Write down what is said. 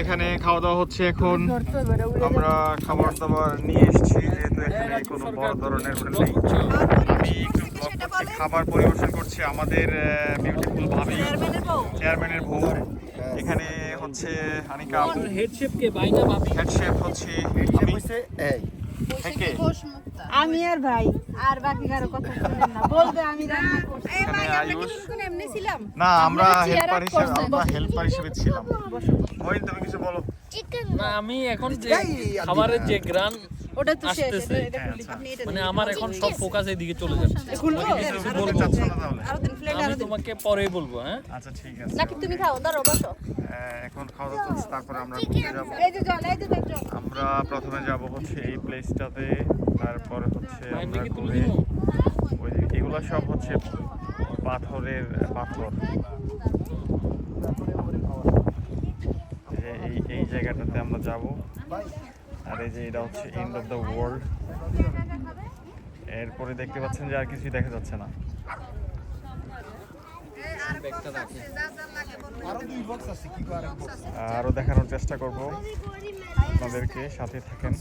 এখানে খাওয়া দাওয়া হচ্ছে এখন। আমরা খাবার দাবার নিয়ে এসেছি যেহেতু এখানে কোনো বড় ধরনের হোটেল নেই। আমি একটু করছি, খাবার পরিবেশন করছি আমাদের বিউটিফুল ভাবি। চেয়ারম্যানের বউ। এখানে হচ্ছে হানিকা হেড শেফ কে বাইনা ভাবি। হেড শেফ হচ্ছে আমি। থেকে? আমি আর ভাই। আর বাকি কারও কথা শুনেন না। বলবে আমি রান্না করছি। এখানে কোন এমনি ছিলাম? না আমরা হেল্পার হিসেবে আমরা হেল্পার হিসেবে ছিলাম। তুমি কিছু বলো। না আমি এখন যে খাবারের যে গ্রান ওটা তো শেষ হ্যাঁ। আচ্ছা। আপনি এটা মানে আমার এখন সব ফোকাস এদিকে চলে যাচ্ছে। আমি তোমাকে পরেই বলব হ্যাঁ? আচ্ছা ঠিক আছে। নাকি তুমি খাও? ধরো বসো। এখন খাওয়া দাওয়া চলছে তারপরে আমরা ঘুরতে যাব। এই যে জল এই যে জল আমরা প্রথমে যাব হচ্ছে এই প্লেসটাতে তারপরে হচ্ছে আমরা ঘুরে ওই যে- এগুলো সব হচ্ছে পাথরের পাথর। এই- এই এই জায়গাটাতে আমরা যাব। আর এই যে এটা হচ্ছে এন্ড অফ দ্য ওয়ার্ল্ড এরপরে দেখতে পাচ্ছেন যে আর কিছুই দেখা যাচ্ছে না। আরও দেখানোর চেষ্টা করব। আপনাদেরকে সাথে থাকেন।